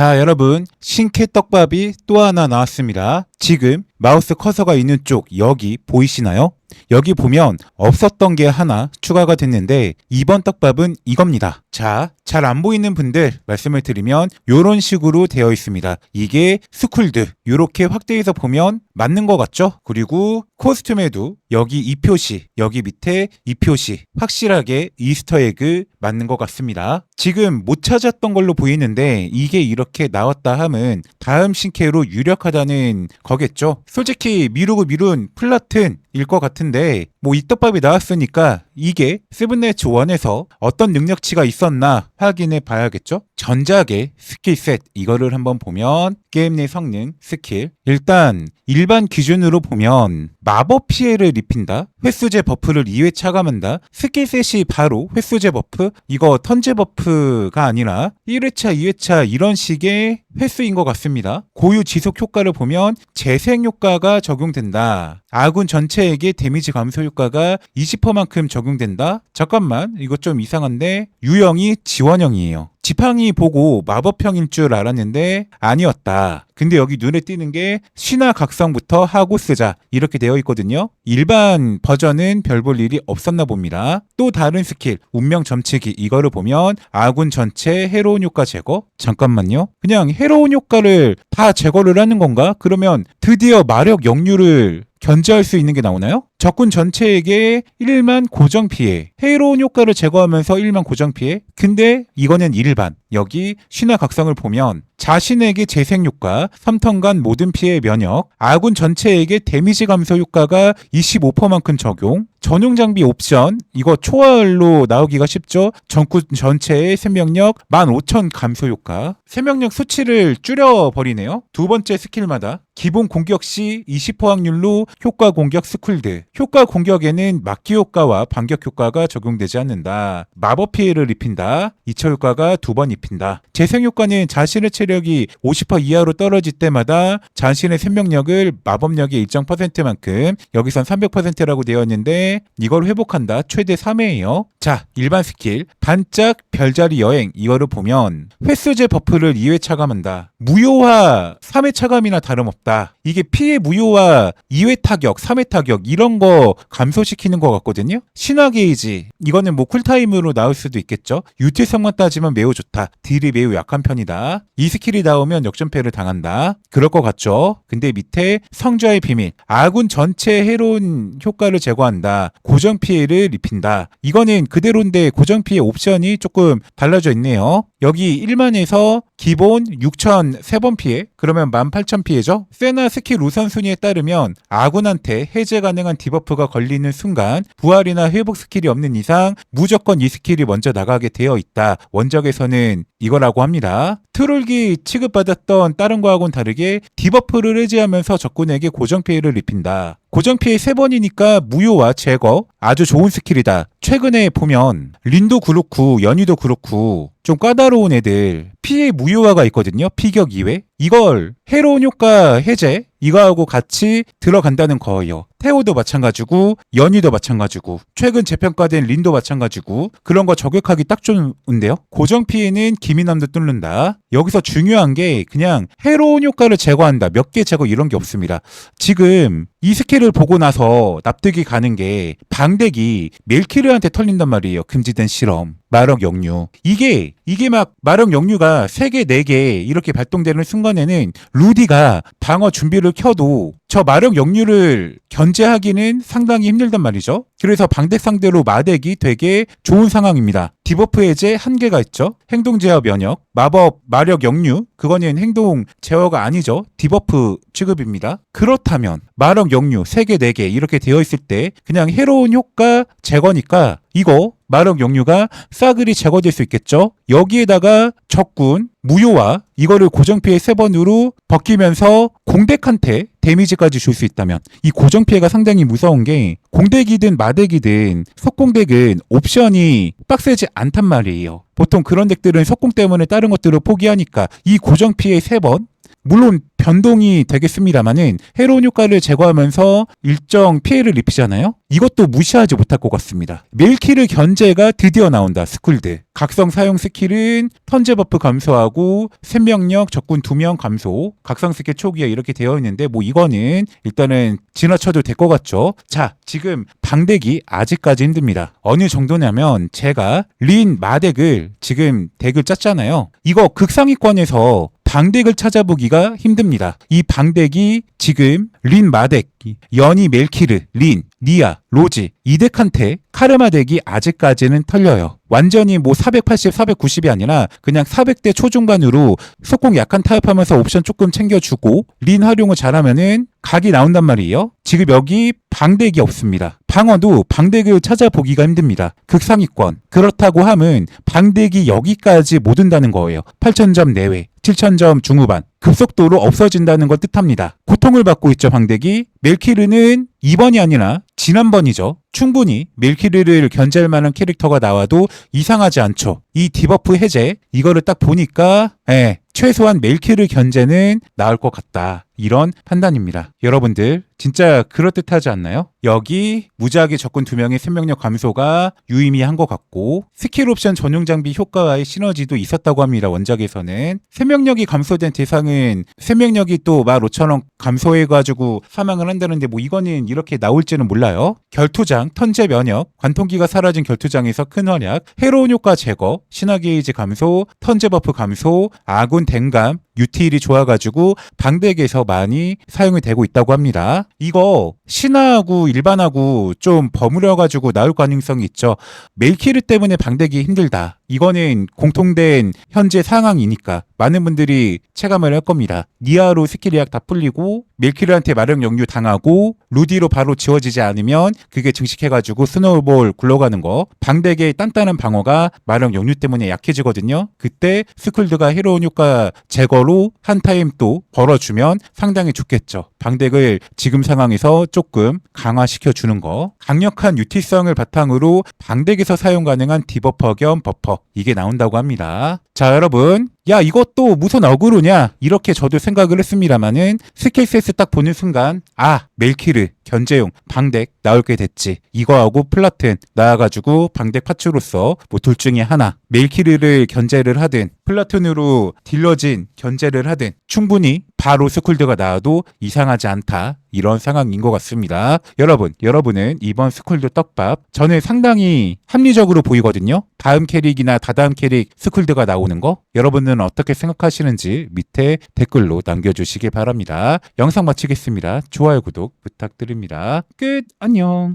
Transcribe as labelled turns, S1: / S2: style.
S1: 자, 여러분. 신캐 떡밥이 또 하나 나왔습니다. 지금 마우스 커서가 있는 쪽 여기 보이시나요? 여기 보면 없었던 게 하나 추가가 됐는데 이번 떡밥은 이겁니다. 자, 잘 안 보이는 분들 말씀을 드리면 이런 식으로 되어 있습니다. 이게 스쿨드 이렇게 확대해서 보면 맞는 것 같죠? 그리고 코스튬에도 여기 이 표시, 여기 밑에 이 표시 확실하게 이스터에그 맞는 것 같습니다. 지금 못 찾았던 걸로 보이는데 이게 이렇게 나왔다 함은 다음 신캐로 유력하다는 거겠죠. 솔직히 미루고 미룬 플라튼 일 것 같은데 뭐 이 떡밥이 나왔으니까 이게 세븐네츠 1에서 어떤 능력치가 있었나 확인해 봐야겠죠. 전작의 스킬셋 이거를 한번 보면 게임 내 성능 스킬. 일단 일반 기준으로 보면 마법 피해를 입힌다 횟수제 버프를 2회 차감한다 스킬셋이 바로 횟수제 버프 이거 턴제 버프가 아니라 1회차 2회차 이런 식의 횟수인 것 같습니다. 고유 지속 효과를 보면 재생 효과가 적용된다. 아군 전체 에게 데미지 감소 효과가 20%만큼 적용된다 잠깐만 이거 좀 이상한데 유형이 지원형이에요 지팡이 보고 마법형인 줄 알았는데 아니었다. 근데 여기 눈에 띄는 게 신화 각성부터 하고 쓰자 이렇게 되어 있거든요. 일반 버전은 별 볼 일이 없었나 봅니다. 또 다른 스킬 운명 점치기 이거를 보면 아군 전체 해로운 효과 제거 잠깐만요. 그냥 해로운 효과를 다 제거를 하는 건가? 그러면 드디어 마력 역류를 견제할 수 있는 게 나오나요? 적군 전체에게 1만 고정 피해, 해로운 효과를 제거하면서 1만 고정 피해. 근데 이거는 일반. 여기 신화 각성을 보면 자신에게 재생 효과, 3턴간 모든 피해 면역, 아군 전체에게 데미지 감소 효과가 25%만큼 적용, 전용 장비 옵션, 이거 초월로 나오기가 쉽죠? 전군 전체의 생명력 15,000 감소 효과, 생명력 수치를 줄여버리네요. 두 번째 스킬마다 기본 공격 시 20% 확률로 효과 공격 스쿨드, 효과 공격에는 막기 효과와 반격 효과가 적용되지 않는다. 마법 피해를 입힌다. 2차 효과가 두 번 입힌다. 재생 효과는 자신의 체 력이 50% 이하로 떨어질 때마다 자신의 생명력을 마법력의 일정 퍼센트만큼 여기선 300%라고 되어 있는데 이걸 회복한다. 최대 3회예요. 자, 일반 스킬 반짝 별자리 여행 이거를 보면 횟수제 버프를 2회 차감한다. 무효화 3회 차감이나 다름없다. 이게 피해 무효화 2회 타격, 3회 타격 이런 거 감소시키는 것 같거든요. 신화 게이지 이거는 뭐 쿨타임으로 나올 수도 있겠죠. 유틸성만 따지면 매우 좋다. 딜이 매우 약한 편이다. 이 스킬이 나오면 역전패를 당한다. 그럴 것 같죠. 근데 밑에 성좌의 비밀 아군 전체 해로운 효과를 제거한다. 고정 피해를 입힌다. 이거는 그대로인데 고정 피해 옵션이 조금 달라져 있네요. 여기 1만에서 기본 6천 3번 피해 그러면 18,000 피해죠. 세나 스킬 우선 순위에 따르면 아군한테 해제 가능한 디버프가 걸리는 순간 부활이나 회복 스킬이 없는 이상 무조건 이 스킬이 먼저 나가게 되어 있다. 원작에서는 이거라고 합니다. 트롤기 취급받았던 다른 거하고는 다르게 디버프를 해제하면서 적군에게 고정 피해를 입힌다. 고정 피해 3번이니까 무효와 제거 아주 좋은 스킬이다. 최근에 보면 린도 그렇고 연희도 그렇고 좀 까다로운 애들 피해 무효화가 있거든요. 피격 이외. 이걸 해로운 효과 해제 이거하고 같이 들어간다는 거예요. 태호도 마찬가지고 연희도 마찬가지고 최근 재평가된 린도 마찬가지고 그런 거 저격하기 딱 좋은데요. 고정 피해는 기민함도 뚫는다. 여기서 중요한 게 그냥 해로운 효과를 제거한다. 몇 개 제거 이런 게 없습니다. 지금 이 스킬을 보고 나서 납득이 가는 게 방대기 멜키르한테 털린단 말이에요. 금지된 실험. 마력 역류. 이게 이게 막 마력 역류가 3개, 4개 이렇게 발동되는 순간에는 루디가 방어 준비를 켜도 저 마력 역류를 견제하기는 상당히 힘들단 말이죠. 그래서 방대 상대로 마덱이 되게 좋은 상황입니다. 디버프 해제 한계가 있죠. 행동 제어 면역, 마법 마력 역류 그거는 행동 제어가 아니죠. 디버프 취급입니다. 그렇다면 마력 역류 3개, 4개 이렇게 되어 있을 때 그냥 해로운 효과 제거니까 이거 마력 역류가 싸그리 제거될 수 있겠죠. 여기에다가 적군 무효화 이거를 고정피해 세 번으로 벗기면서 공덱한테 데미지까지 줄 수 있다면 이 고정 피해가 상당히 무서운 게 공덱이든 마덱이든 속공덱은 옵션이 빡세지 않단 말이에요. 보통 그런 덱들은 속공 때문에 다른 것들을 포기하니까 이 고정 피해 세번 물론 변동이 되겠습니다만은 헤로온 효과를 제거하면서 일정 피해를 입히잖아요. 이것도 무시하지 못할 것 같습니다. 밀키르 견제가 드디어 나온다. 스쿨드. 각성 사용 스킬은 턴제 버프 감소하고 생명력 적군 2명 감소. 각성 스킬 초기에 이렇게 되어 있는데 뭐 이거는 일단은 지나쳐도 될 것 같죠. 자, 지금 방대기 아직까지 힘듭니다. 어느 정도냐면 제가 린 마덱을 지금 덱을 짰잖아요. 이거 극상위권에서 방덱을 찾아보기가 힘듭니다. 이 방덱이 지금 린 마덱, 연이 멜키르, 린, 니아, 로지 이 덱한테 카르마 덱이 아직까지는 털려요. 완전히 뭐 480, 490이 아니라 그냥 400대 초중반으로 속공 약한 타협하면서 옵션 조금 챙겨주고 린 활용을 잘하면은 각이 나온단 말이에요. 지금 여기 방덱이 없습니다. 방어도 방덱을 찾아보기가 힘듭니다. 극상위권. 그렇다고 함은 방덱이 여기까지 못 온다는 거예요. 8,000점 내외, 7,000점 중후반. 급속도로 없어진다는 걸 뜻합니다. 고통을 받고 있죠, 방덱이. 멜키르는 이번이 아니라 지난번이죠. 충분히 멜키르를 견제할 만한 캐릭터가 나와도 이상하지 않죠. 이 디버프 해제, 이거를 딱 보니까, 예, 최소한 멜키르 견제는 나올 것 같다. 이런 판단입니다. 여러분들, 진짜 그럴듯하지 않나요? 여기 무지하게 적군 두 명의 생명력 감소가 유의미한 것 같고 스킬 옵션 전용 장비 효과와의 시너지도 있었다고 합니다. 원작에서는 생명력이 감소된 대상은 생명력이 또 15,000원 감소해가지고 사망을 한다는데 뭐 이거는 이렇게 나올지는 몰라요. 결투장, 턴제 면역, 관통기가 사라진 결투장에서 큰 활약, 해로운 효과 제거, 신화 게이지 감소, 턴제 버프 감소, 아군 댕감, 유틸이 좋아가지고 방덱에서 많이 사용이 되고 있다고 합니다. 이거 신화하고 일반하고 좀 버무려가지고 나올 가능성이 있죠. 멜키르 때문에 방덱이 힘들다. 이거는 공통된 현재 상황이니까 많은 분들이 체감을 할 겁니다. 니아로 스킬 예약 다 풀리고 멜키르한테 마력 역류 당하고 루디로 바로 지워지지 않으면 그게 증식해가지고 스노우볼 굴러가는 거 방덱의 단단한 방어가 마력 역류 때문에 약해지거든요. 그때 스쿨드가 헤로운 효과 제거로 한 타임 또 벌어주면 상당히 좋겠죠. 방덱을 지금 상황에서 조금 강화시켜 주는 거 강력한 유티성을 바탕으로 방덱에서 사용 가능한 디버퍼 겸 버퍼 이게 나온다고 합니다. 자 여러분. 야 이것도 무슨 어그로냐? 이렇게 저도 생각을 했습니다만은 스킬셋을 딱 보는 순간 아 멜키르 견제용 방덱 나올게 됐지. 이거하고 플라튼 나와가지고 방덱 파츠로서 뭐 둘 중에 하나 멜키르를 견제를 하든 플라튼으로 딜러진 견제를 하든 충분히 바로 스쿨드가 나와도 이상하지 않다. 이런 상황인 것 같습니다. 여러분 여러분은 이번 스쿨드 떡밥 저는 상당히 합리적으로 보이거든요. 다음 캐릭이나 다다음 캐릭 스쿨드가 나오는 거? 여러분은 어떻게 생각하시는지 밑에 댓글로 남겨주시기 바랍니다. 영상 마치겠습니다. 좋아요 구독 부탁드립니다. 끝! 안녕